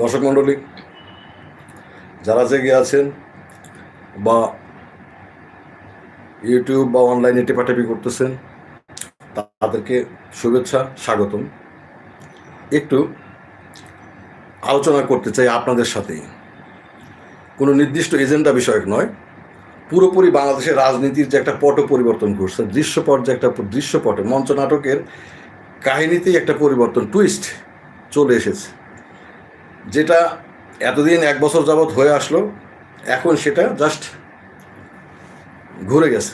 দর্শক মণ্ডলী, যারা জেগে আছেন বা ইউটিউব বা অনলাইনে টেপাটেপি করতেছেন, তাদেরকে শুভেচ্ছা, স্বাগতম। একটু আলোচনা করতে চাই আপনাদের সাথেই কোনো নির্দিষ্ট এজেন্ডা বিষয়ক নয়, পুরোপুরি বাংলাদেশের রাজনীতির যে একটা পট পরিবর্তন ঘটছে, দৃশ্যপট যে একটা দৃশ্যপটে মঞ্চ নাটকের কাহিনীতেই একটা পরিবর্তন টুইস্ট চলে এসেছে। যেটা এতদিন এক বছর যাবৎ হয়ে আসলো, এখন সেটা জাস্ট ঘুরে গেছে।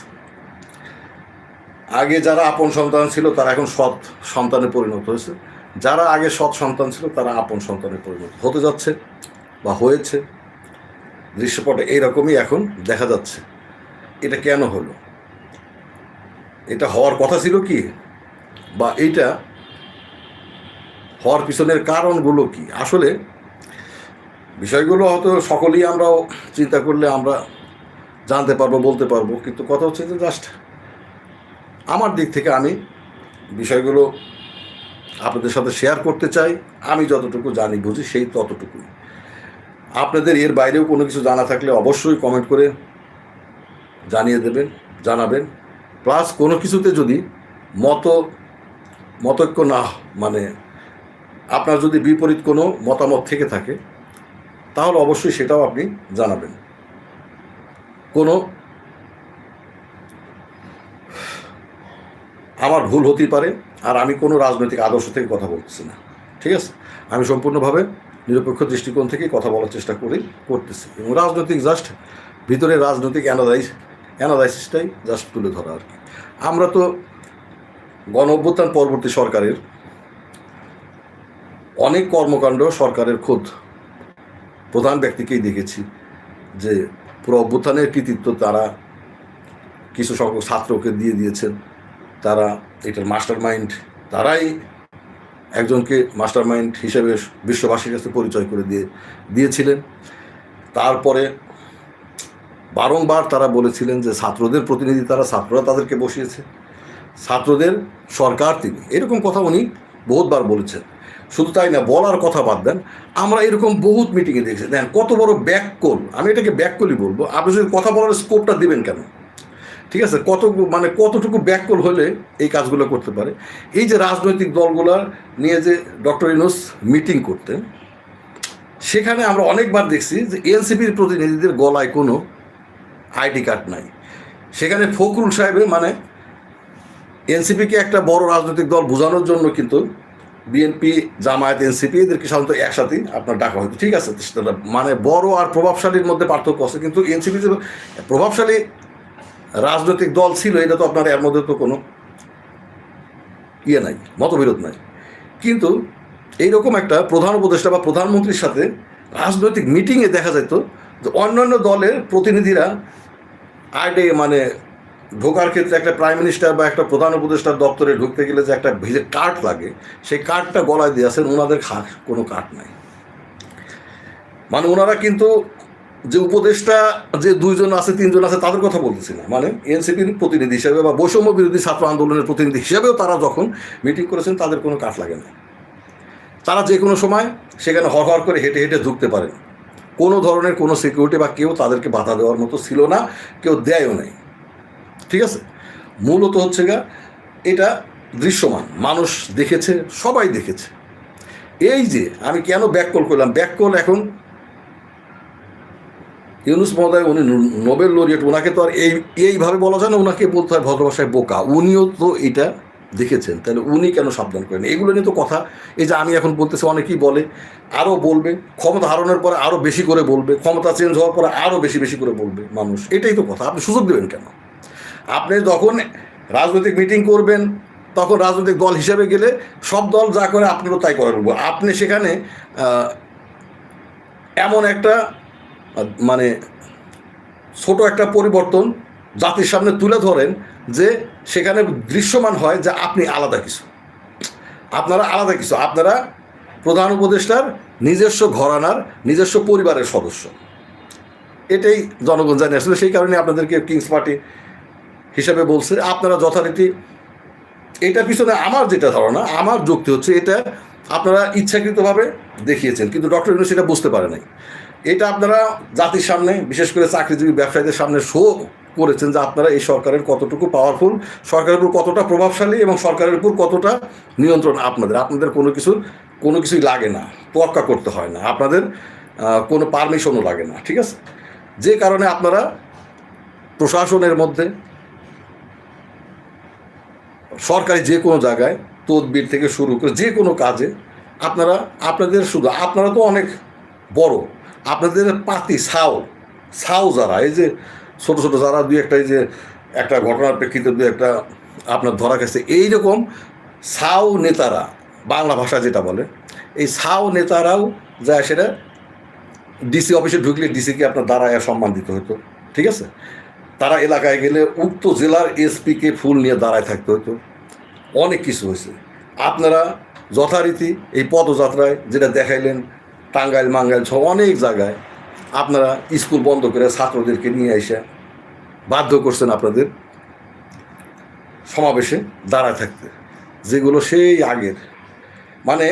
আগে যারা আপন সন্তান ছিল, তারা এখন সৎ সন্তানে পরিণত হয়েছে। যারা আগে সৎ সন্তান ছিল, তারা আপন সন্তানে পরিণত হতে যাচ্ছে বা হয়েছে। দৃশ্যপটে এইরকমই এখন দেখা যাচ্ছে। এটা কেন হলো? এটা হওয়ার কথা ছিল কি? বা এইটা হওয়ার পিছনের কারণগুলো কি? আসলে বিষয়গুলো হয়তো সকলেই আমরাও চিন্তা করলে আমরা জানতে পারব, বলতে পারব। কিন্তু কথা হচ্ছে যে জাস্ট আমার দিক থেকে আমি বিষয়গুলো আপনাদের সাথে শেয়ার করতে চাই। আমি যতটুকু জানি, বুঝি সেই ততটুকুই। আপনাদের এর বাইরেও কোনো কিছু জানা থাকলে অবশ্যই কমেন্ট করে জানিয়ে দেবেন, জানাবেন। প্লাস কোনো কিছুতে যদি মত, মতৈক্য না মানে আপনার যদি বিপরীত কোনো মতামত থেকে থাকে তাহলে অবশ্যই সেটাও আপনি জানাবেন। কোনো আমার ভুল হতেই পারে আর আমি কোনো রাজনৈতিক আদর্শ থেকে কথা বলতেছি না, ঠিক আছে? আমি সম্পূর্ণভাবে নিরপেক্ষ দৃষ্টিকোণ থেকেই কথা বলার চেষ্টা করি করতেছি এবং রাজনৈতিক জাস্ট ভিতরে রাজনৈতিক অ্যানালাইজ অ্যানালাইসিসটাই জাস্ট তুলে ধরা আর কি। আমরা তো গণ অভ্যুত্থান পরবর্তী সরকারের অনেক কর্মকাণ্ড সরকারের খোদ প্রধান ব্যক্তিকেই দেখেছি যে পুরো অভ্যুত্থানের কৃতিত্ব তারা কিছু সংখ্যক ছাত্রকে দিয়ে দিয়েছেন। তারা এটার মাস্টার মাইন্ড তারাই একজনকে মাস্টার মাইন্ড হিসেবে বিশ্ববাসীর কাছে পরিচয় করে দিয়ে, দিয়েছিলেন। তারপরে বারংবার তারা বলেছিলেন যে ছাত্রদের প্রতিনিধি তারা, ছাত্ররা তাদেরকে বসিয়েছে। ছাত্রদের সরকার তিনি। এরকম কথা উনি বহুতবার বলেছেন। শুধু তাই না, বলার কথা বাদ দেন, আমরা এরকম বহুত মিটিংয়ে দেখেছি। দেন কত বড় ব্যাককল আমি এটাকে ব্যাককলই বলব। আপনি যদি কথা বলার স্কোপটা দিবেন কেন? ঠিক আছে? কত মানে কতটুকু ব্যাককল হলে এই কাজগুলো করতে পারে? এই যে রাজনৈতিক দলগুলো নিয়ে যে ডক্টর ইনোস মিটিং করতেন, সেখানে আমরা অনেকবার দেখছি যে এনসিপির প্রতিনিধিদের গলায় কোনো আইডি কার্ড নাই। সেখানে ফখরুল সাহেবের মানে এনসিপিকে একটা বড় রাজনৈতিক দল বোঝানোর জন্য কিন্তু বিএনপি, জামায়াত, এনসিপি এদেরকে সাধারণত একসাথে আপনার ডাকা হতো ঠিক আছে সেটা মানে বড় আর প্রভাবশালীর মধ্যে পার্থক্য আছে। কিন্তু এনসিপি যে প্রভাবশালী রাজনৈতিক দল ছিল, এটা তো আপনার এর মধ্যে তো কোনো ইয়ে নাই, মতবিরোধ নাই। কিন্তু এইরকম একটা প্রধান উপদেষ্টা বা প্রধানমন্ত্রীর সাথে রাজনৈতিক মিটিংয়ে দেখা যেত যে অন্যান্য দলের প্রতিনিধিরা আইডে মানে ঢোকার ক্ষেত্রে একটা প্রাইম মিনিস্টার বা একটা প্রধান উপদেষ্টার দপ্তরে ঢুকতে গেলে যে একটা ভিজে কার্ড লাগে, সেই কার্ডটা গলায় দিয়ে আসেন ওনাদের কোনো কার্ড নাই। মানে ওনারা কিন্তু যে উপদেষ্টা যে দুইজন আছে, তিনজন আছে, তাদের কথা বলতেছি না। মানে এনসিপির প্রতিনিধি হিসেবে বা বৈষম্য বিরোধী ছাত্র আন্দোলনের প্রতিনিধি হিসেবেও তারা যখন মিটিং করেছেন, তাদের কোনো কাঠ লাগে না। তারা যে কোনো সময় সেখানে হর হর করে হেঁটে হেঁটে ঢুকতে পারেন। কোনো ধরনের কোনো সিকিউরিটি বা কেউ তাদেরকে বাধা দেওয়ার মতো ছিল না, কেউ দেয়ও নেই। ঠিক আছে? মূলত হচ্ছে গা এটা দৃশ্যমান। মানুষ দেখেছে, সবাই দেখেছে। এই যে আমি কেন ব্যাককল করলাম? ব্যাককল এখন ইউনুস মহোদয়, উনি নোবেল লরিয়েট ওনাকে তো আর এই, এইভাবে বলা যায় না ওনাকে বলতে হয় ভদ্রভাষায় বোকা। উনিও তো এটা দেখেছেন। তাহলে উনি কেন সাবধান করেন? এগুলো নিয়ে তো কথা। এই যে আমি এখন বলতেছি, অনেকেই বলে আরও বলবে, ক্ষমতা হারানোর পরে আরও বেশি করে বলবে, ক্ষমতা চেঞ্জ হওয়ার পরে আরও বেশি বেশি করে বলবে মানুষ। এটাই তো কথা। আপনি সুযোগ দেবেন কেন? আপনি যখন রাজনৈতিক মিটিং করবেন, তখন রাজনৈতিক দল হিসেবে গেলে সব দল যা করে আপনারও তাই করে আপনি সেখানে এমন একটা মানে ছোট একটা পরিবর্তন জাতির সামনে তুলে ধরেন যে সেখানে দৃশ্যমান হয় যে আপনি আলাদা কিছু। আপনারা আলাদা কিছু। আপনারা প্রধান উপদেষ্টার নিজস্ব ঘরানার নিজস্ব পরিবারের সদস্য। এটাই জনগণ জানে। আসলে সেই কারণে আপনাদেরকে কিংস পার্টি হিসাবে বলছে, আপনারা যথারীতি এটার পিছনে আমার যেটা ধারণা, আমার যুক্তি হচ্ছে এটা আপনারা ইচ্ছাকৃতভাবে দেখিয়েছেন, কিন্তু ডক্টর ইউনুস সেটা বুঝতে পারে নাই। এটা আপনারা জাতির সামনে, বিশেষ করে চাকরিজীবী ব্যবসায়ীদের সামনে শো করেছেন যে আপনারা এই সরকারের কতটুকু পাওয়ারফুল সরকারের উপর কতটা প্রভাবশালী এবং সরকারের উপর কতটা নিয়ন্ত্রণ আপনাদের। আপনাদের কোনো কিছুর, কোনো কিছুই লাগে না, তোয়াক্কা করতে হয় না। আপনাদের কোনো পারমিশনও লাগে না, ঠিক আছে? যে কারণে আপনারা প্রশাসনের মধ্যে সরকারি যে কোনো জায়গায় তদবির থেকে শুরু করে যে কোনো কাজে আপনারা, আপনাদের শুধু, আপনারা তো অনেক বড়, আপনাদের পাতি ছাও ছাও যারা, এই যে ছোট ছোট যারা দুই একটা, এই যে একটা ঘটনার প্রেক্ষিতে দুই একটা আপনার ধরা গেছে এইরকম ছাও নেতারা, বাংলা ভাষা যেটা বলে, এই ছাও নেতারাও যায় সেটা ডিসি অফিসে ঢুকলে ডিসিকে আপনার দাঁড়ায় সম্মান দিতে হতো, ঠিক আছে? তারা এলাকায় গেলে উক্ত জেলার এসপিকে ফুল নিয়ে দাঁড়ায় থাকতে হতো। অনেক কিছু হয়েছে। আপনারা যথারীতি এই পদযাত্রায় যেটা দেখাইলেন, টাঙ্গাইল, মাঙ্গাইল সব অনেক জায়গায় আপনারা স্কুল বন্ধ করে ছাত্রদেরকে নিয়ে এসে বাধ্য করছেন আপনাদের সমাবেশে দাঁড়ায় থাকতে, যেগুলো সেই আগের। মানে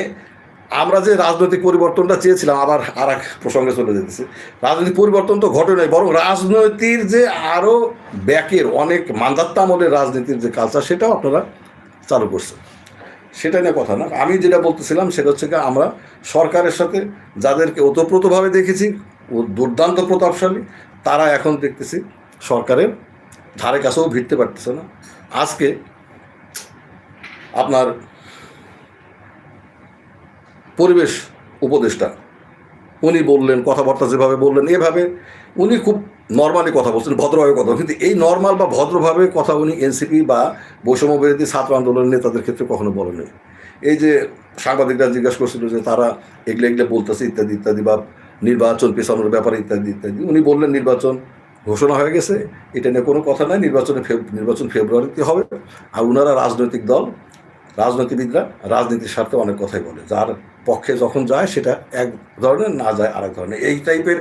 আমরা যে রাজনৈতিক পরিবর্তনটা চেয়েছিলাম, আবার আর এক প্রসঙ্গে চলে যেতেছে। রাজনৈতিক পরিবর্তন তো ঘটে নাই, বরং রাজনৈতিক যে আরও ব্যাকের অনেক মান্দাত্তা আমলের রাজনীতির যে কালচার সেটাও আপনারা চালু করছে। সেটা নিয়ে কথা না। আমি যেটা বলতেছিলাম সেটা হচ্ছে আমরা সরকারের সাথে যাদেরকে ওতপ্রোতভাবে দেখেছি, ও দুর্দান্ত প্রতাপশালী, তারা এখন দেখতেছি সরকারের ধারে কাছেও ভিড়তে পারতেছে না। আজকে আপনার পরিবেশ উপদেষ্টা, উনি বললেন, কথাবার্তা যেভাবে বললেন, এভাবে উনি খুব নর্মালি কথা বলছেন, ভদ্রভাবে কথা কিন্তু এই নর্মাল বা ভদ্রভাবে কথা উনি এনসিপি বা বৈষম্য বিরোধী ছাত্র আন্দোলনের নেতাদের ক্ষেত্রে কখনো বলেনি এই যে সাংবাদিকরা জিজ্ঞাসা করছিল যে তারা এগলে এগলে বলতেছে ইত্যাদি ইত্যাদি বা নির্বাচন পেছানোর ব্যাপারে ইত্যাদি ইত্যাদি। উনি বললেন নির্বাচন ঘোষণা হয়ে গেছে, এটা নিয়ে কোনো কথা নাই, নির্বাচনে নির্বাচন ফেব্রুয়ারিতে হবে। আর ওনারা রাজনৈতিক দল, রাজনীতিবিদরা রাজনীতির স্বার্থে অনেক কথাই বলে। যার পক্ষে যখন যায় সেটা এক ধরনের, না যায় আরেক ধরনের। এই টাইপের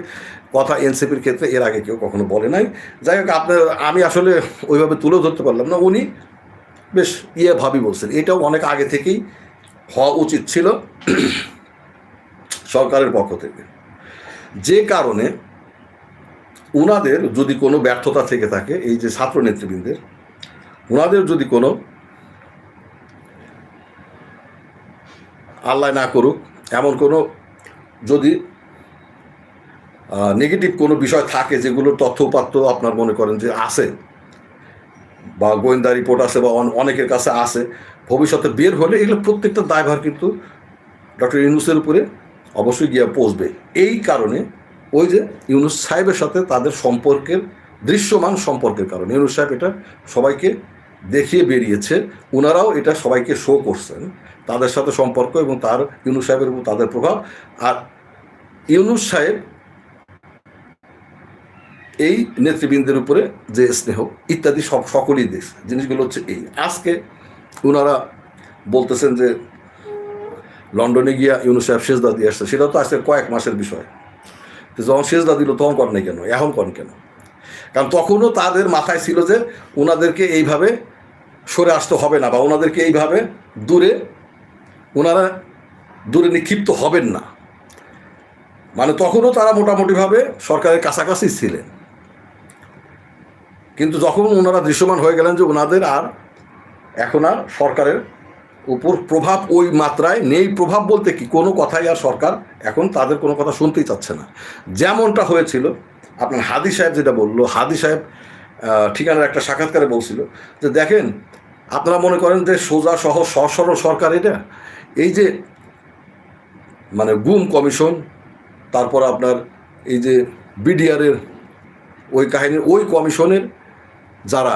কথা এনসিপির ক্ষেত্রে এর আগে কেউ কখনো বলে নাই। যাই হোক, আপনার, আমি আসলে ওইভাবে তুলেও ধরতে পারলাম না। উনি বেশ ইয়ে ভাবি বলছেন। এটাও অনেক আগে থেকেই হওয়া উচিত ছিল সরকারের পক্ষ থেকে। যে কারণে উনাদের যদি কোনো ব্যর্থতা থেকে থাকে, এই যে ছাত্র নেতৃবৃন্দের উনাদের যদি কোনো আল্লাহ না করুক, এমন কোনো যদি নেগেটিভ কোনো বিষয় থাকে যেগুলো তথ্য উপাত্ত আপনার মনে করেন যে আছে বা গোয়েন্দা রিপোর্ট আছে বা অন- অনেকের কাছে আছে। ভবিষ্যতে বের হলে এগুলো প্রত্যেকটা দায়ভার কিন্তু ডক্টর ইউনুসের উপরে অবশ্যই গিয়ে পৌঁছবে। এই কারণে ওই যে ইউনুস সাহেবের সাথে তাদের সম্পর্কের, দৃশ্যমান সম্পর্কের কারণে ইউনুস সাহেব এটা সবাইকে দেখিয়ে বেরিয়েছে। ওনারাও এটা সবাইকে শো করছেন তাদের সাথে সম্পর্ক এবং তার ইউনুস সাহেবের উপর তাদের প্রভাব। আর ইউনুস সাহেব এই নেতৃবৃন্দের উপরে যে স্নেহ ইত্যাদি সব সকলই দেশ জিনিসগুলো হচ্ছে এই। আজকে ওনারা বলতেছেন যে লন্ডনে গিয়া ইউনুস সাহেব সেজদা দিয়ে আসছে। সেটা তো আজকে কয়েক মাসের বিষয়। যখন সেজদা দিল, তখন করেন নাই কেন? এখন করেন কেন? কারণ তখনও তাদের মাথায় ছিল যে ওনাদেরকে এইভাবে সরে আসতে হবে না বা ওনাদেরকে এইভাবে দূরে ওনারা দূরে নিক্ষিপ্ত হবেন না। মানে তখনও তারা মোটামুটিভাবে সরকারের কাছাকাছি ছিলেন। কিন্তু যখন ওনারা দৃশ্যমান হয়ে গেলেন যে ওনাদের আর এখন আর সরকারের উপর প্রভাব ওই মাত্রায় নেই। প্রভাব বলতে কি? কোনো কথাই আর সরকার এখন তাদের কোনো কথা শুনতেই চাচ্ছে না। যেমনটা হয়েছিল, আপনার হাদি সাহেব যেটা বলল, হাদি সাহেব ঠিকানার একটা সাক্ষাৎকারে বলছিল যে দেখেন, আপনারা মনে করেন যে সোজা সহ সরল সরকার এটা? এই যে মানে গুম কমিশন, তারপর আপনার এই যে বিডিআরের ওই কাহিনীর ওই কমিশনের যারা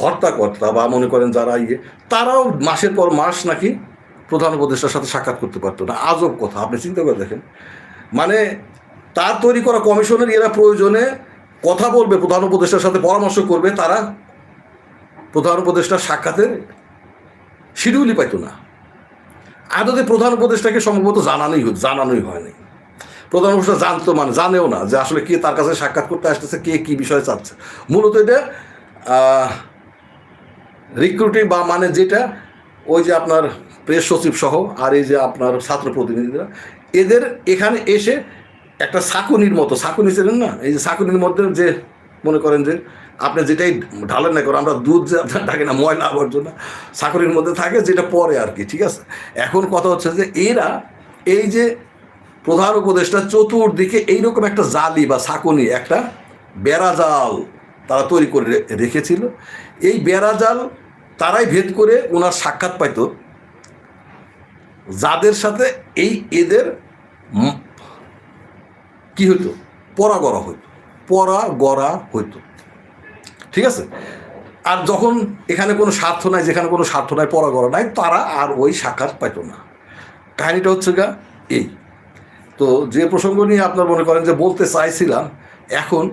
হর্তাকর্তা বা মনে করেন যারা ইয়ে তারাও মাসের পর মাস নাকি প্রধান উপদেষ্টার সাথে সাক্ষাৎ করতে পারতো না। আজব কথা, আপনি চিন্তা করে দেখেন। মানে তার তৈরি করা কমিশনের এরা প্রয়োজনে কথা বলবে, প্রধান উপদেষ্টার সাথে পরামর্শ করবে, তারা প্রধান উপদেষ্টার সাক্ষাতের শিডিউলই পাইতো না। আদতে প্রধান উপদেষ্টাকে সম্ভবত জানানোই জানানোই হয়নি। প্রধান উপদেষ্টা জানতো মানে জানেও না যে আসলে কে তার কাছে সাক্ষাৎ করতে আসতেছে, কে কি বিষয়ে চাচ্ছে। মূলত এটা রিক্রুটিং বা মানে যেটা, ওই যে আপনার প্রেস সচিব সহ আর এই যে আপনার ছাত্র প্রতিনিধিরা, এদের এখানে এসে একটা সাকুনির মতো সাকুনি ছিলেন না? এই যে সাকুনির মধ্যে যে মনে করেন যে আপনি যেটাই ঢালেন না করেন আমরা দুধ যে আপনার থাকে না, ময়লা আবর্জনা সাকুনির মধ্যে থাকে যেটা পরে আর কি, ঠিক আছে? এখন কথা হচ্ছে যে এরা এই যে প্রধান উপদেষ্টা চতুর্দিকে এইরকম একটা জালি বা সাকুনি একটা বেড়াজাল তারা তৈরি করে রেখেছিল। এই বেড়াজাল তারাই ভেদ করে ওনার সাক্ষাৎ পাইতো। যাদের সাথে এই এদের কি হইতো? পরা গড়া হইতো। পরা গড়া হইতো। ঠিক আছে? আর যখন এখানে কোনো স্বার্থ নাই, যেখানে কোনো স্বার্থ নাই পরা গড়া নাই, তারা আর ওই সাক্ষাৎ পাইতো না। কাহিনিটা হচ্ছে গা এই। তো যে প্রসঙ্গ নিয়ে আপনার মনে করেন যে বলতে চাইছিলাম, এখন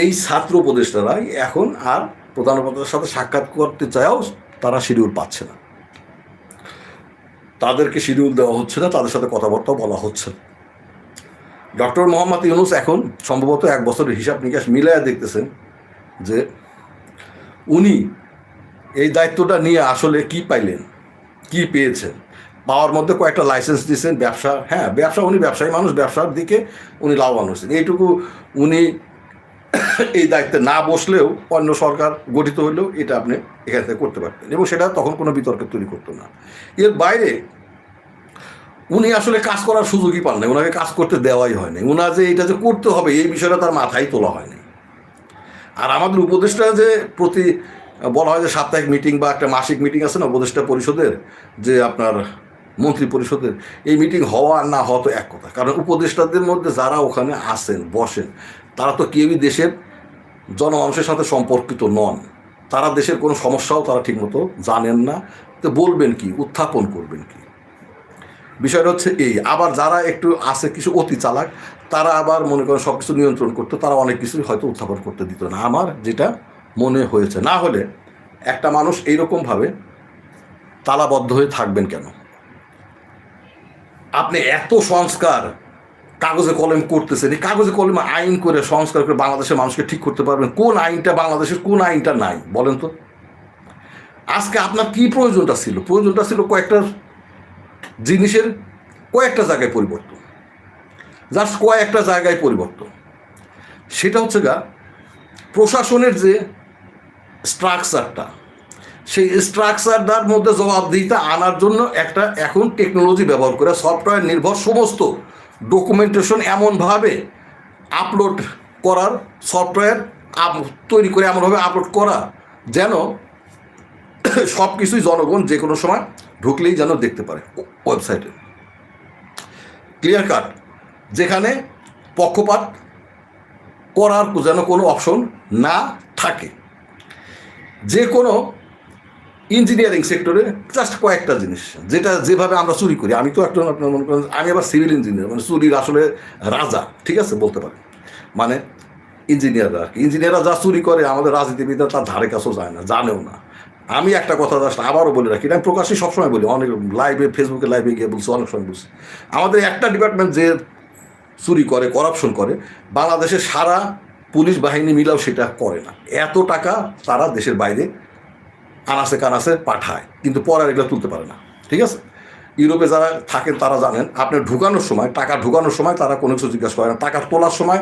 এই ছাত্র উপদেষ্টারাই এখন আর প্রধান উপদেষ্টার সাথে সাক্ষাৎ করতে চায়ও তারা শিডিউল পাচ্ছে না। তাদেরকে শিডিউল দেওয়া হচ্ছে না, তাদের সাথে কথাবার্তাও বলা হচ্ছে না। ডক্টর মোহাম্মদ ইউনুস এখন সম্ভবত এক বছরের হিসাব নিকাশ মিলাইয়া দেখতেছেন যে উনি এই দায়িত্বটা নিয়ে আসলে কি পাইলেন, কি পেয়েছেন। পাওয়ার মধ্যে কয়েকটা লাইসেন্স দিয়েছেন ব্যবসা হ্যাঁ ব্যবসা, উনি ব্যবসায়ী মানুষ, ব্যবসার দিকে উনি লাভবান হয়েছেন। এইটুকু উনি এই দায়িত্বে না বসলেও অন্য সরকার গঠিত হলেও এটা আপনি এখান থেকে করতে পারতেন এবং সেটা তখন কোনো বিতর্কে তৈরি করতো না। এর বাইরে উনি আসলে কাজ করার সুযোগই পান নাই ওনাকে কাজ করতে দেওয়াই হয়নি ওনার যে এটা যে করতে হবে, এই বিষয়টা তার মাথায় তোলা হয়নি আর আমাদের উপদেষ্টা যে প্রতি, বলা হয় যে সাপ্তাহিক মিটিং বা একটা মাসিক মিটিং আছে না, উপদেষ্টা পরিষদের, যে আপনার মন্ত্রী পরিষদের এই মিটিং হওয়া না হওয়া তো এক কথা। কারণ উপদেষ্টাদের মধ্যে যারা ওখানে আসেন বসেন, তারা তো কেউই দেশের জনমানুষের সাথে সম্পর্কিত নন। তারা দেশের কোনো সমস্যাও তারা ঠিকমতো জানেন না। তো বলবেন কি, উত্থাপন করবেন কি? বিষয়টা হচ্ছে এই, আবার যারা একটু আছে, কিছু অতি চালাক, তারা আবার মনে করেন সব কিছু নিয়ন্ত্রণ করতো, তারা অনেক কিছু হয়তো উত্থাপন করতে দিত না। আমার যেটা মনে হয়েছে, না হলে একটা মানুষ এইরকমভাবে তালাবদ্ধ হয়ে থাকবেন কেন? আপনি এত সংস্কার কাগজে কলম করতেছেন, এই কাগজে কলমে আইন করে সংস্কার করে বাংলাদেশের মানুষকে ঠিক করতে পারবেন। কোন আইনটা বাংলাদেশের, কোন আইনটা নাই, বলেন তো। আজকে আপনার কি প্রয়োজনটা ছিল? প্রয়োজনটা ছিল কয়েকটা জিনিসের কয়েকটা জায়গায় পরিবর্তন। জাস্ট কয়েকটা জায়গায় পরিবর্তন। সেটা হচ্ছে গা, প্রশাসনের যে স্ট্রাকচারটা সেই স্ট্রাকচারটার মধ্যে জবাবদিহিতা আনার জন্য একটা এখন টেকনোলজি ব্যবহার করে সফটওয়্যার নির্ভর সমস্ত ডকুমেন্টেশন এমনভাবে আপলোড করার সফটওয়্যার আপ তৈরি করে এমনভাবে আপলোড করা যেন সব কিছুই জনগণ যে কোনো সময় ঢুকলেই যেন দেখতে পারে ওয়েবসাইটে ক্লিয়ার কাট যেখানে পক্ষপাত করার যেন কোনো অপশন না থাকে। যে কোনো ইঞ্জিনিয়ারিং সেক্টরে জাস্ট কয়েকটা জিনিস, যেটা যেভাবে আমরা চুরি করি। আমি তো একজন আপনার মনে করেন, আমি আবার সিভিল ইঞ্জিনিয়ার মানে চুরির আসলে রাজা, ঠিক আছে? বলতে পারেন মানে ইঞ্জিনিয়াররা ইঞ্জিনিয়াররা যা চুরি করে, আমাদের রাজনীতিবিদরা তার ধারে কাছেও যায় না, জানেও না। আমি একটা কথা জাস্ট আবারও বলে রাখি আমি প্রকাশ্যে সবসময় বলি, অনেক লাইভে ফেসবুকে লাইভে গিয়ে বলছি, অনেক সময় বলছি। আমাদের একটা ডিপার্টমেন্ট যে চুরি করে করাপশন করে, বাংলাদেশের সারা পুলিশ বাহিনী মিলাও সেটা করে না। এত টাকা তারা দেশের বাইরে আনাসে কানাসে পাঠায়, কিন্তু পরে আর এগুলো তুলতে পারে না। ঠিক আছে? ইউরোপে যারা থাকেন তারা জানেন, আপনি ঢুকানোর সময়, টাকা ঢুকানোর সময় তারা কোনো কিছু জিজ্ঞাসা করে না। টাকা তোলার সময়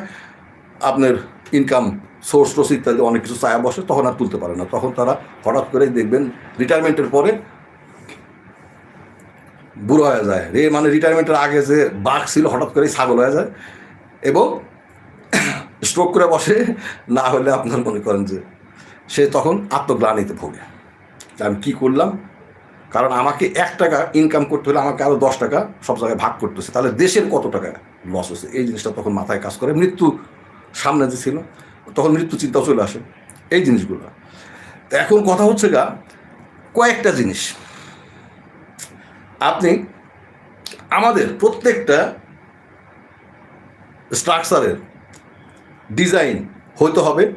আপনার ইনকাম সোর্স টোর্স ইত্যাদি অনেক কিছু চায়া বসে, তখন আর তুলতে পারে না। তখন তারা হঠাৎ করে দেখবেন রিটায়ারমেন্টের পরে বুড়ো হয়ে যায়। রে মানে রিটায়ারমেন্টের আগে যে বাঘ ছিল, হঠাৎ করেই ছাগল হয়ে যায়। এবং স্ট্রোক করে বসে, না হলে আপনার মনে করেন যে সে তখন আত্মগ্লানিতে ভোগে। আমি কী করলাম? কারণ আমাকে এক টাকা ইনকাম করতে হলে আমাকে আরও দশ টাকা সব জায়গায় ভাগ করতেছে তাহলে দেশের কত টাকা লস হচ্ছে? এই জিনিসটা তখন মাথায় কাজ করে। মৃত্যু সামনে যে ছিল, তখন মৃত্যু চিন্তাও চলে আসে এই জিনিসগুলো। তো এখন কথা হচ্ছে গা, কয়েকটা জিনিস। আপনি আমাদের প্রত্যেকটা স্ট্রাকচারের ডিজাইন হইতে হবে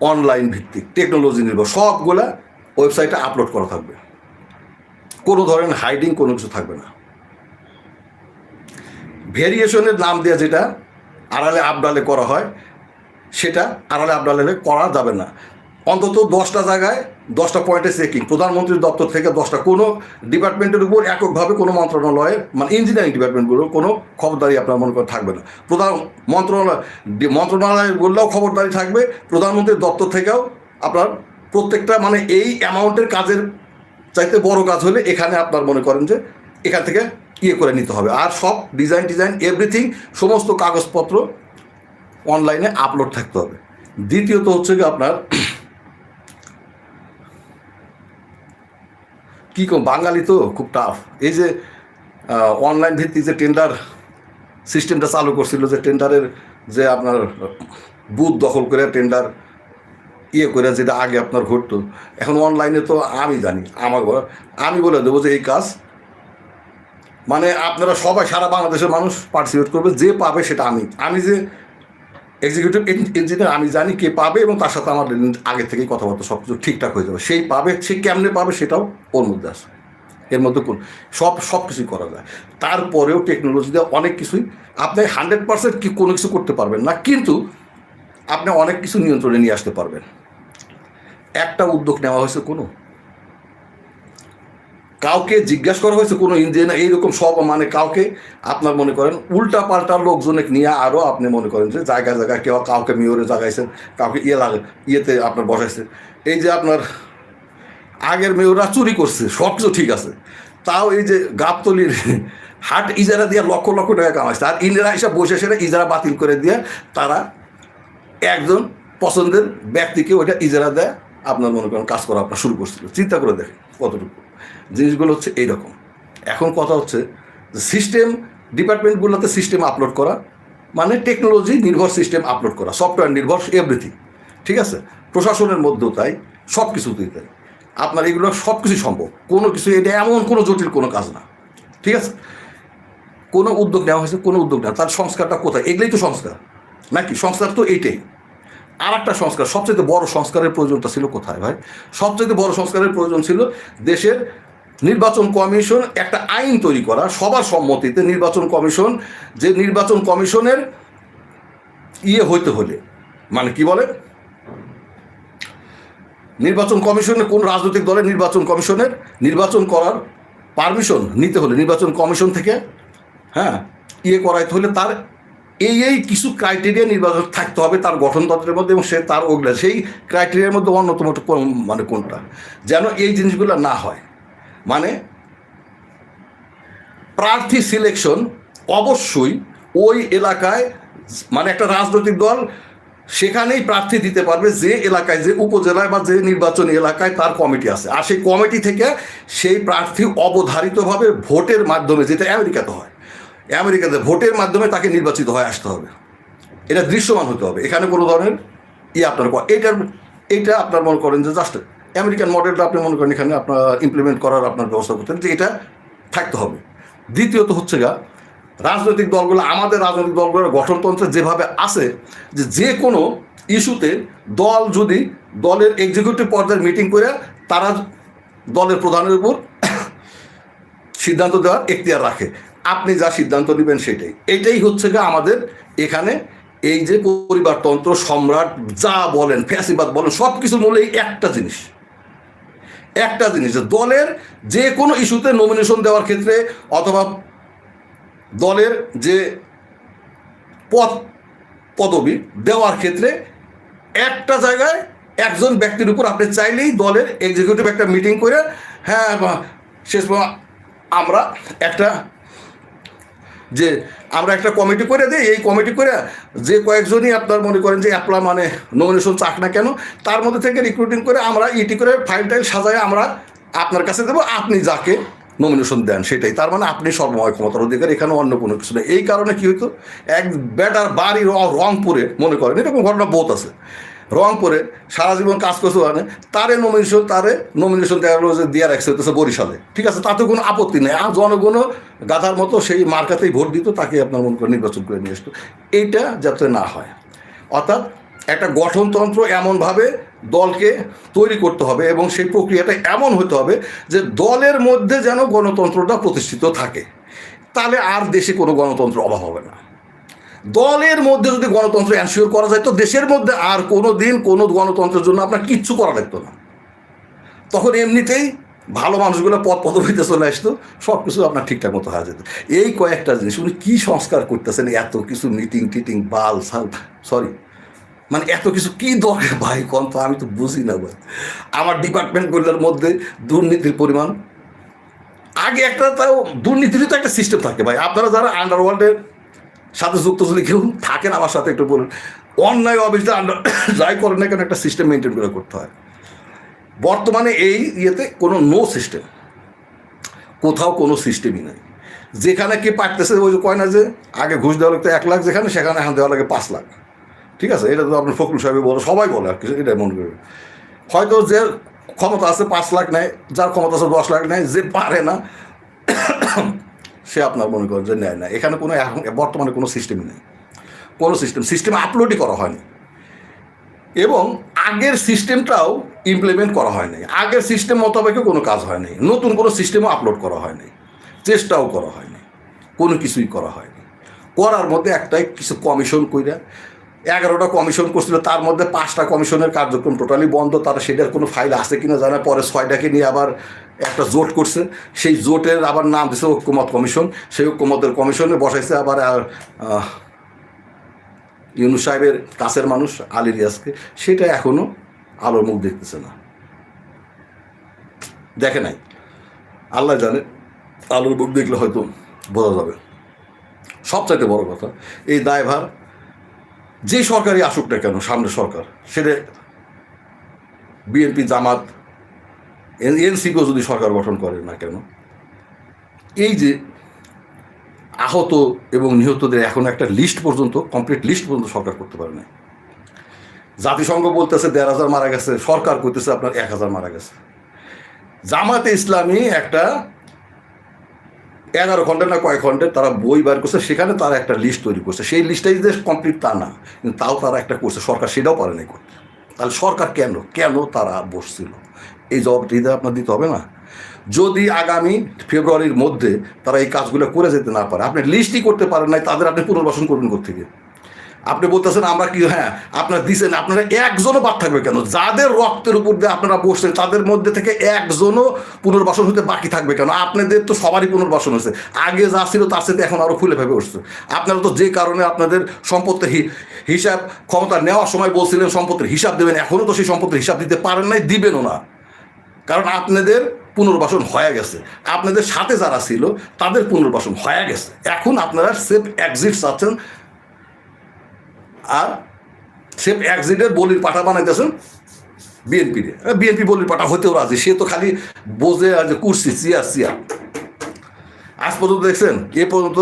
অনলাইন ভিত্তিক। টেকনোলজি নির্ভর। সবগুলা ওয়েবসাইটে আপলোড করা থাকবে। কোনো ধরনের হাইডিং কোনো কিছু থাকবে না। ভেরিয়েশনের নাম দেওয়া যেটা, আড়ালে আপডালে করা হয়, সেটা আড়ালে আপডালে করা যাবে না। অন্তত দশটা জায়গায় দশটা পয়েন্টে চেকিং প্রধানমন্ত্রীর দপ্তর থেকে দশটা। কোনো ডিপার্টমেন্টের উপর এককভাবে কোনো মন্ত্রণালয়ে মানে ইঞ্জিনিয়ারিং ডিপার্টমেন্টগুলো কোনো খবরদারি আপনার মনে করে থাকবে না। প্রধান মন্ত্রণালয় মন্ত্রণালয়গুলোও খবরদারি থাকবে। প্রধানমন্ত্রীর দপ্তর থেকেও আপনার প্রত্যেকটা মানে এই অ্যামাউন্টের কাজের চাইতে বড় কাজ হলে এখানে আপনার মনে করেন যে এখান থেকে ইয়ে করে নিতে হবে। আর সব ডিজাইন ডিজাইন এভরিথিং সমস্ত কাগজপত্র অনলাইনে আপলোড থাকতে হবে। দ্বিতীয়ত হচ্ছে কি আপনার কি কম, বাঙালি তো খুব টাফ এই যে অনলাইন ভিত্তিক যে টেন্ডার সিস্টেমটা চালু করছিল, যে টেন্ডারের যে আপনার বুথ দখল করে টেন্ডার ইয়ে করে যেটা আগে আপনার ঘটতো। এখন অনলাইনে তো আমি জানি আমার আমি বলে দেবো যে এই কাজ মানে আপনারা সবাই সারা বাংলাদেশের মানুষ পার্টিসিপেট করবে, যে পাবে সেটা আমি আমি যে এক্সিকিউটিভ ইঞ্জিনিয়ার আমি জানি কে পাবে এবং তার সাথে আমার আগে থেকেই কথাবার্তা সব কিছু ঠিকঠাক হয়ে যাবে। সেই পাবে, সে কেমনে পাবে সেটাও ওর মধ্যে আছে। এর মধ্যে কোন, সব সব কিছুই করা যায়। তারপরেও টেকনোলজি দিয়ে অনেক কিছুই, আপনি হান্ড্রেড পার্সেন্ট কি কোনো কিছু করতে পারবেন না, কিন্তু আপনি অনেক কিছু নিয়ন্ত্রণে নিয়ে আসতে পারবেন। একটা উদ্যোগ নেওয়া হয়েছে কোনো? কাউকে জিজ্ঞাসা করা হয়েছে কোনো ইঞ্জিনিয়ার? এইরকম সব মানে কাউকে আপনার মনে করেন উল্টা পাল্টা লোকজনকে নিয়ে আরও আপনি মনে করেন যে জায়গায় জায়গায় কেউ কাউকে মেয়রে জাগাইছেন, কাউকে ইয়ে লাগে ইয়েতে আপনার বসাইছে। এই যে আপনার আগের মেয়ররা চুরি করছে, সব কিছু ঠিক আছে। তাও এই যে গাবতলির হাট ইজারা দিয়ে লক্ষ লক্ষ টাকা কামাইছে। আর ইন্দিরা এসে বসে সেটা ইজারা বাতিল করে দিয়ে তারা একজন পছন্দের ব্যক্তিকে ওইটা ইজারা দেয় আপনার মনে করেন কাজ করা আপনার শুরু করছিল। চিন্তা করে দেখেন কতটুকু। জিনিসগুলো হচ্ছে এইরকম। এখন কথা হচ্ছে সিস্টেম ডিপার্টমেন্টগুলোতে সিস্টেম আপলোড করা মানে টেকনোলজি নির্ভর সিস্টেম আপলোড করা সফটওয়্যার নির্ভর এভরিথিং ঠিক আছে? প্রশাসনের মধ্যেও তাই সব কিছুতেই তাই। আপনার এগুলো সব কিছুই সম্ভব। কোনো কিছু, এটা এমন কোনো জটিল কোনো কাজ না, ঠিক আছে? কোনো উদ্যোগ নেওয়া হয়েছে, কোনো উদ্যোগ নেওয়া তার সংস্কারটা কোথায়? এগুলোই তো সংস্কার, নাকি? সংস্কার তো এইটাই। আর একটা সংস্কার সবচেয়ে বড় সংস্কারের প্রয়োজনটা ছিল কোথায় ভাই? সবচেয়ে বড় সংস্কারের প্রয়োজন ছিল দেশের নির্বাচন কমিশন একটা আইন তৈরি করা, সবার সম্মতিতে নির্বাচন কমিশন, যে নির্বাচন কমিশনের ইয়ে হইতে হলে। মানে কি বলে? নির্বাচন কমিশনের কোন রাজনৈতিক দলের নির্বাচন কমিশনের, নির্বাচন করার পারমিশন নিতে হলে, নির্বাচন কমিশন থেকে হ্যাঁ ইয়ে করাইতে হলে তার এই এই কিছু ক্রাইটেরিয়া নির্বাচন থাকতে হবে তার গঠনতন্ত্রের মধ্যে এবং সে তার ওগুলা, সেই ক্রাইটেরিয়ার মধ্যে অন্যতম মানে কোনটা? যেন এই জিনিসগুলো না হয়। মানে প্রার্থী সিলেকশন অবশ্যই ওই এলাকায় মানে একটা রাজনৈতিক দল সেখানেই প্রার্থী দিতে পারবে যে এলাকায়, যে উপজেলায় বা যে নির্বাচনী এলাকায় তার কমিটি আছে। আর সেই কমিটি থেকে সেই প্রার্থী অবধারিতভাবে ভোটের মাধ্যমে, যেটা আমেরিকাতে হয় আমেরিকাতে ভোটের মাধ্যমে তাকে নির্বাচিত হয়ে আসতে হবে। এটা দৃশ্যমান হতে হবে। এখানে কোনো ধরনের ই আপনার এইটার, এইটা আপনার মনে করেন যে জাস্ট আমেরিকান মডেলটা আপনি মনে করেন এখানে আপনার ইমপ্লিমেন্ট করার আপনার ব্যবস্থা করতেন যে এটা থাকতে হবে। দ্বিতীয়ত হচ্ছে গা, রাজনৈতিক দলগুলো, আমাদের রাজনৈতিক দলগুলোর গঠনতন্ত্রে যেভাবে আছে, যে যে কোনো ইস্যুতে দল যদি দলের এক্সিকিউটিভ পর্যায়ের মিটিং করে, তারা দলের প্রধানের উপর সিদ্ধান্ত দেওয়ার এখতিয়ার রাখে। আপনি যা সিদ্ধান্ত নেবেন সেটাই। এটাই হচ্ছে গা আমাদের এখানে এই যে পরিবারতন্ত্র, সম্রাট যা বলেন, ফ্যাসিবাদ বলেন সব কিছুর মূলে এই একটা জিনিস। একটা জিনিস দলের যে কোনো ইস্যুতে নমিনেশন দেওয়ার ক্ষেত্রে অথবা দলের যে পদ, পদবি দেওয়ার ক্ষেত্রে একটা জায়গায় একজন ব্যক্তির উপর আপনি চাইলেই দলের এক্সিকিউটিভ একটা মিটিং করে হ্যাঁ শেষ আমরা একটা যে আমরা একটা কমিটি করে দিই, এই কমিটি করে যে কয়েকজনই আপনার মনে করেন যে অ্যাপ্লা মানে নমিনেশন চাক না কেন, তার মধ্যে থেকে রিক্রুটিং করে আমরা ইটি করে ফাইল টাইল সাজায় আমরা আপনার কাছে দেবো, আপনি যাকে নমিনেশন দেন সেটাই। তার মানে আপনি সর্বময় ক্ষমতার অধিকার, এখানে অন্য কোনো কিছু নেই। এই কারণে কী হতো এক বেটার বাড়ি রংপুরে মনে করেন, এরকম ঘটনা বহুত আছে। রংপুরে সারা জীবন কাজ করছে মানে তারে নমিনেশন তারে নমিনেশন দেওয়া হলো যে দিয়ে রাখছে বরিশালে। ঠিক আছে, তাতে কোনো আপত্তি নেই। আর জনগণও গাধার মতো সেই মার্কাতেই ভোট দিত, তাকে আপনার মন করে নির্বাচন করে নিয়ে আসতো। এইটা যাতে না হয়। অর্থাৎ একটা গঠনতন্ত্র এমনভাবে দলকে তৈরি করতে হবে এবং সেই প্রক্রিয়াটা এমন হতে হবে যে দলের মধ্যে যেন গণতন্ত্রটা প্রতিষ্ঠিত থাকে। তাহলে আর দেশে কোনো গণতন্ত্র অভাব হবে না। দলের মধ্যে যদি গণতন্ত্র এনশিওর করা যায়, তো দেশের মধ্যে আর কোনো দিন কোনো গণতন্ত্রের জন্য আপনার কিচ্ছু করা লাগতো না। তখন এমনিতেই ভালো মানুষগুলো পদ পদবিতে চলে আসতো সব কিছু আপনার ঠিকঠাক মতো হয়ে যেত। এই কয়েকটা জিনিস, উনি কী সংস্কার করতেছেন, এত কিছু মিটিং টিটিং, বাল, সাল সরি মানে এত কিছু কি দরকার? ভাই, কন তো আমি তো বুঝি না, ভাই। আমার ডিপার্টমেন্টগুলোর মধ্যে দুর্নীতির পরিমাণ। আগে একটা তাও দুর্নীতিরই তো একটা সিস্টেম থাকে, ভাই। আপনারা যারা আন্ডারওয়ার্ল্ডের সাথে যুক্ত যদি কেউ থাকেন আমার সাথে একটু বলুন। অন্যায়, অবিচার আন্ডার যাই করেন না কেন, একটা সিস্টেম মেনটেন করে করতে হয়। বর্তমানে এই ইয়েতে কোনো নো সিস্টেম কোথাও কোনো সিস্টেমই নাই। যেখানে কে পারতেছে ওই যে কয় না যে, আগে ঘুষ দেওয়া লাগতো এক লাখ, যেখানে সেখানে এখন দেওয়া লাগে পাঁচ লাখ। ঠিক আছে? এটা তো আপনার ফখরুল সাহেব বলে, সবাই বলে আর কি এটা মনে করে হয়তো যে ক্ষমতা আছে পাঁচ লাখ নেয়, যার ক্ষমতা আছে দশ লাখ নেয়, যে পারে না সে আপনার মনে করেন যে নেয় না। এখানে কোনো এখন বর্তমানে কোনো সিস্টেম নেই। কোনো সিস্টেম সিস্টেম আপলোডই করা হয়নি। এবং আগের সিস্টেমটাও ইমপ্লিমেন্ট করা হয়নি। আগের সিস্টেম মোতাবেকও কোনো কাজ হয়নি। নতুন কোনো সিস্টেমও আপলোড করা হয়নি। চেষ্টাও করা হয়নি। কোনো কিছুই করা হয়নি। করার মধ্যে একটাই কিছু কমিশন কইরা এগারোটা কমিশন করছিল তার মধ্যে পাঁচটা কমিশনের কার্যক্রম টোটালি বন্ধ তারা সেটার কোনো ফাইল আছে কিনা জানা পরে ছয়টাকে নিয়ে আবার একটা জোট করছে। সেই জোটের আবার নাম দিছে ঐক্যমত কমিশন সেই ঐক্যমতের কমিশনে বসাইছে আবার আহ, ইউনুস সাহেবের কাছের মানুষ আলী রিয়াজকে। সেটা এখনও আলোর মুখ দেখতেছে না। দেখে নাই। আল্লাহ জানে আলোর মুখ দেখলে হয়তো বোঝা যাবে। সবচাইতে বড় কথা এই দায়ভার যে সরকারই আসুক না কেন সামনে সরকার, সেটা বিএনপি, জামাত এনসিপিও যদি সরকার গঠন করে না কেন? এই যে আহত এবং নিহতদের এখন একটা লিস্ট পর্যন্ত, কমপ্লিট লিস্ট পর্যন্ত সরকার করতে পারে না জাতিসংঘ বলতেছে দেড় হাজার মারা গেছে, সরকার করতেছে আপনার এক হাজার মারা গেছে। জামাতে ইসলামী একটা এগারো ঘণ্টা না কয়েক খণ্ডের তারা বই বার করছে, সেখানে তারা একটা লিস্ট তৈরি করছে। সেই লিস্টটাই যে কমপ্লিট তা না, কিন্তু তাও তারা একটা করছে, সরকার সেটাও পারে নাই করতে। তাহলে সরকার কেন? কেন তারা বসছিল? এই জবাবটি আপনার দিতে হবে না? যদি আগামী ফেব্রুয়ারির মধ্যে তারা এই কাজগুলো করে যেতে না পারে, আপনি লিস্টই করতে পারেন নাই, তাদের আপনি পুনর্বাসন করবেন থেকে আপনি বলতেছেন, আমরা কি হ্যাঁ আপনারা দিচ্ছেন আপনারা একজনও বাদ থাকবে কেন? যাদের রক্তের উপর দিয়ে আপনারা বসছেন, তাদের মধ্যে থেকে একজনও পুনর্বাসন হতে বাকি থাকবে কেন? আপনাদের তো সবারই পুনর্বাসন হয়েছে। আগে যা ছিল, তার সাথে এখন আরও ফুলে ভেবে উঠছে। আপনারা তো যে কারণে আপনাদের সম্পত্তির হিসাব ক্ষমতা নেওয়ার সময় বলছিলেন, সম্পত্তির হিসাব দেবেন এখনও তো সেই সম্পত্তির হিসাব দিতে পারেন নাই, দিবেনও না। কারণ আপনাদের পুনর্বাসন হয়ে গেছে। আপনাদের সাথে যারা ছিল, তাদের পুনর্বাসন হয়ে গেছে। এখন আপনারা সেফ এক্সিট চাচ্ছেন আর সেফ এক্সিটের বলির পাঠা বানাইতেছেন বিএনপি বিএনপি বলির পাঠা হতেও রাজি। সে তো খালি বোঝে আর যে কুর্সি চেয়ার চেয়ার আজ পর্যন্ত দেখছেন? এ পর্যন্ত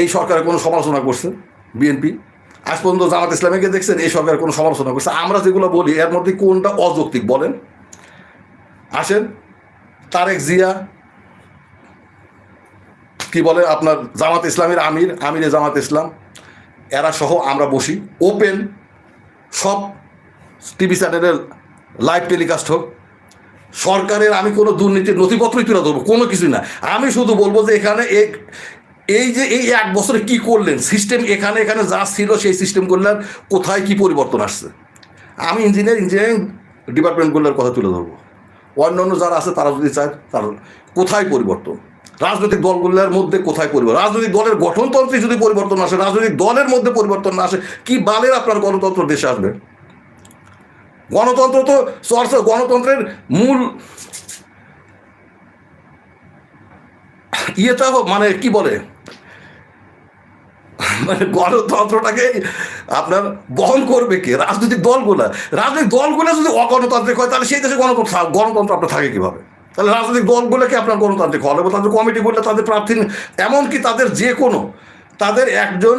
এই সরকারের কোনো সমালোচনা করছে বিএনপি আজ পর্যন্ত জামাত ইসলামীকে দেখছেন? এই সরকারের কোনো সমালোচনা করছে? আমরা যেগুলো বলি, এর মধ্যে কোনটা অযৌক্তিক বলেন? আসেন, তারেক জিয়া, কি বলে আপনার জামাত ইসলামের আমির, আমিরে জামাত ইসলাম এরা সহ আমরা বসি। ওপেন সব টিভি চ্যানেলের লাইভ টেলিকাস্ট হোক। সরকারের আমি কোনো দুর্নীতির নথিপত্রই তুলে ধরবো, কোনো কিছুই না। আমি শুধু বলব যে এখানে এক এই যে এই এক বছরে কি করলেন সিস্টেম এখানে এখানে যা ছিল সেই সিস্টেম করলেন, কোথায় কি পরিবর্তন আসছে? আমি ইঞ্জিনিয়ার ইঞ্জিনিয়ারিং ডিপার্টমেন্টগুলোর কথা তুলে ধরবো। অন্যান্য যারা আছে তারা যদি চায় তার কোথায় পরিবর্তন? রাজনৈতিক দলগুলোর মধ্যে কোথায় পরিবর্তন? রাজনৈতিক দলের গঠনতন্ত্রে যদি পরিবর্তন আসে, রাজনৈতিক দলের মধ্যে পরিবর্তন না আসে, কি বালের আপনার গণতন্ত্র দেশে আসবে? গণতন্ত্র তো চর্চা গণতন্ত্রের মূল ইয়েটা মানে কি বলে? মানে গণতন্ত্রটাকে আপনার বহন করবে কে? রাজনৈতিক দলগুলা। রাজনৈতিক দলগুলো যদি অগণতান্ত্রিক হয়, তাহলে সেই দেশে গণতন্ত্র গণতন্ত্র আপনার থাকে কীভাবে? তাহলে রাজনৈতিক দলগুলোকে আপনার গণতান্ত্রিক হল এবং তাদের কমিটি করলে তাদের প্রার্থী এমনকি তাদের যে কোনো, তাদের একজন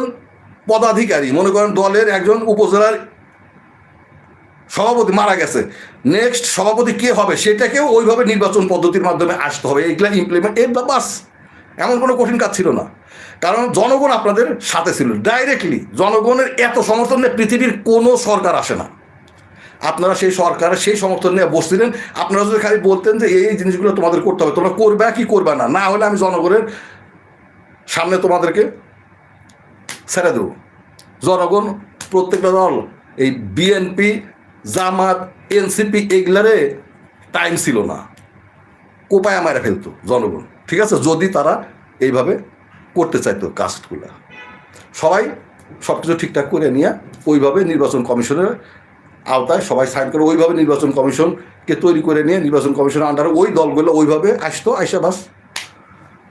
পদাধিকারী, মনে করেন দলের একজন উপজেলার সভাপতি মারা গেছে নেক্সট সভাপতি কে হবে সেটাকেও ওইভাবে নির্বাচন পদ্ধতির মাধ্যমে আসতে হবে, এইগুলা ইমপ্লিমেন্ট এর বাস, এমন কোনো কঠিন কাজ ছিল না। কারণ জনগণ আপনাদের সাথে ছিল ডাইরেক্টলি জনগণের এত সমর্থন পৃথিবীর কোনো সরকার আসে না। আপনারা সেই সরকারের সেই সমর্থন নিয়ে বসছিলেন। আপনারা যদি খালি বলতেন যে এই জিনিসগুলো তোমাদের করতে হবে, তোমরা করবে কি করবে না? না হলে আমি জনগণের সামনে তোমাদেরকে ছেড়ে দেবো। জনগণ, প্রত্যেকটা দল, এই বিএনপি জামাত এনসিপি এগুলারে টাইম ছিল না। কোপায় মারা ফেলতো জনগণ, ঠিক আছে? যদি তারা এইভাবে করতে চাইতো কাস্টগুলো সবাই সব কিছু ঠিকঠাক করে নিয়ে ওইভাবে নির্বাচন কমিশনের আওতায় সবাই সাইন করে ওইভাবে নির্বাচন কমিশনকে তৈরি করে নিয়ে নির্বাচন কমিশনের আন্ডারে ওই দলগুলো ওইভাবে আসতো, আইসা বাস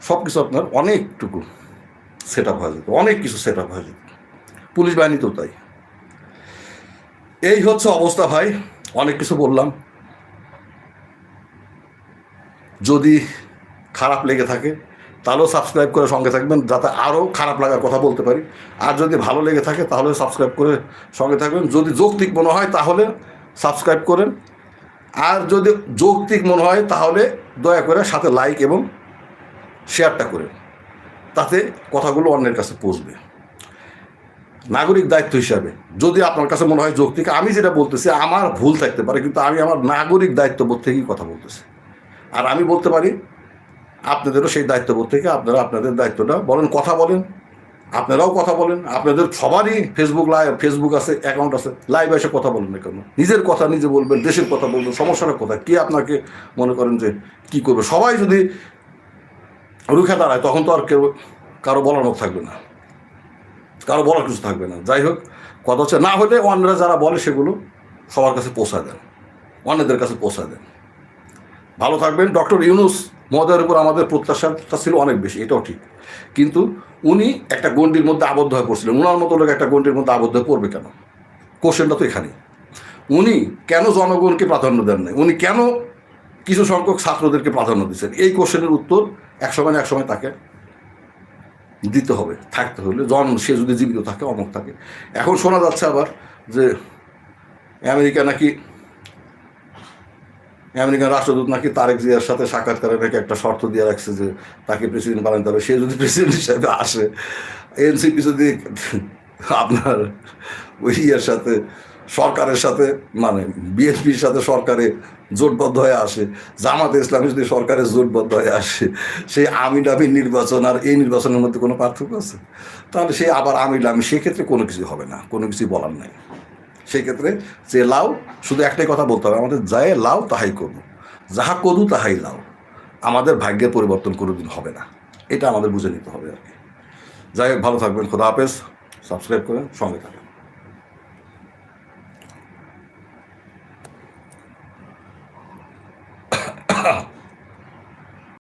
সব কিছু আপনার অনেকটুকু সেট আপ হয়ে যেত, অনেক কিছু সেট আপ হয়ে যেত। পুলিশ বাহিনীতেও তাই। এই হচ্ছে অবস্থা ভাই, অনেক কিছু বললাম। যদি খারাপ লেগে থাকে তাহলেও সাবস্ক্রাইব করে সঙ্গে থাকবেন, যাতে আরও খারাপ লাগার কথা বলতে পারি। আর যদি ভালো লেগে থাকে, তাহলে সাবস্ক্রাইব করে সঙ্গে থাকবেন। যদি যৌক্তিক মনে হয়, তাহলে সাবস্ক্রাইব করেন। আর যদি যৌক্তিক মনে হয়, তাহলে দয়া করে সাথে লাইক এবং শেয়ারটা করেন। তাতে কথাগুলো অন্যের কাছে পৌঁছবে। নাগরিক দায়িত্ব হিসাবে, যদি আপনার কাছে মনে হয় যৌক্তিক, আমি যেটা বলতেছি, আমার ভুল থাকতে পারে, কিন্তু আমি আমার নাগরিক দায়িত্ববোধ থেকেই কথা বলতেছি। আর আমি বলতে পারি আপনাদেরও সেই দায়িত্ববোধ থেকে আপনারা আপনাদের দায়িত্বটা বলেন, কথা বলেন। আপনারাও কথা বলেন। আপনাদের সবারই ফেসবুক লাইভ ফেসবুক আছে অ্যাকাউন্ট আছে। লাইভ এসে কথা বলেন না কেন? নিজের কথা নিজে বলবেন, দেশের কথা বলবেন, সমস্যাটা কথা কে আপনাকে মনে করেন যে কি করবে? সবাই যদি রুখে দাঁড়ায়, তখন তো আর কেউ কারও বলার থাকবে না। কারও বলার কিছু থাকবে না। যাই হোক, কথা হচ্ছে, না হলে অন্যরা যারা বলে সেগুলো সবার কাছে পৌঁছায় দেন। অন্যদের কাছে পৌঁছায় দেন। ভালো থাকবেন। ডক্টর ইউনুস মহোদয়ের উপর আমাদের প্রত্যাশাটা ছিল অনেক বেশি, এটাও ঠিক। কিন্তু উনি একটা গণ্ডির মধ্যে আবদ্ধ হয়ে পড়ছিলেন। ওনার মতো লোক একটা গণ্ডির মধ্যে আবদ্ধ হয়ে পড়বে কেন? কোশ্চেনটা তো এখানে উনি কেন জনগণকে প্রাধান্য দেন নাই? উনি কেন কিছু সংখ্যক ছাত্রদেরকে প্রাধান্য দিচ্ছেন? এই কোশ্চেনের উত্তর এক সময় এক সময় তাকে দিতে হবে, থাকতে হলে। জন, সে যদি জীবিত থাকে, অমক থাকে। এখন শোনা যাচ্ছে আবার যে আমেরিকা নাকি আমেরিকান রাষ্ট্রদূত নাকি তারেক জিয়ার সাথে সাক্ষাৎকারে নাকি একটা শর্ত দিয়ে রাখছে যে তাকে প্রেসিডেন্ট বানাতে হবে, সে যদি প্রেসিডেন্ট হিসাবে আসে এনসিপি যদি আপনার ওই ইয়ের সাথে, সরকারের সাথে মানে বিএনপির সাথে সরকারে জোটবদ্ধ হয়ে আসে, জামাতে ইসলামী যদি সরকারে জোটবদ্ধ হয়ে আসে, সেই আমিন আমিন নির্বাচন আর এই নির্বাচনের মধ্যে কোনো পার্থক্য আছে? তাহলে সে আবার আমিন আমিন, সেক্ষেত্রে কোনো কিছু হবে না, কোনো কিছুই বলার নাই। সেই ক্ষেত্রে যে লাও, শুধু একটাই কথা বলতে হবে, আমাদের যায় লাও তাহাই করব যাহা করু তাহাই লাও, আমাদের ভাগ্যের পরিবর্তন কোনোদিন হবে না। এটা আমাদের বুঝে নিতে হবে আর কি। যাই হোক, ভালো থাকবেন, খোদা হাফেজ, সাবস্ক্রাইব করেন সঙ্গে থাকবেন।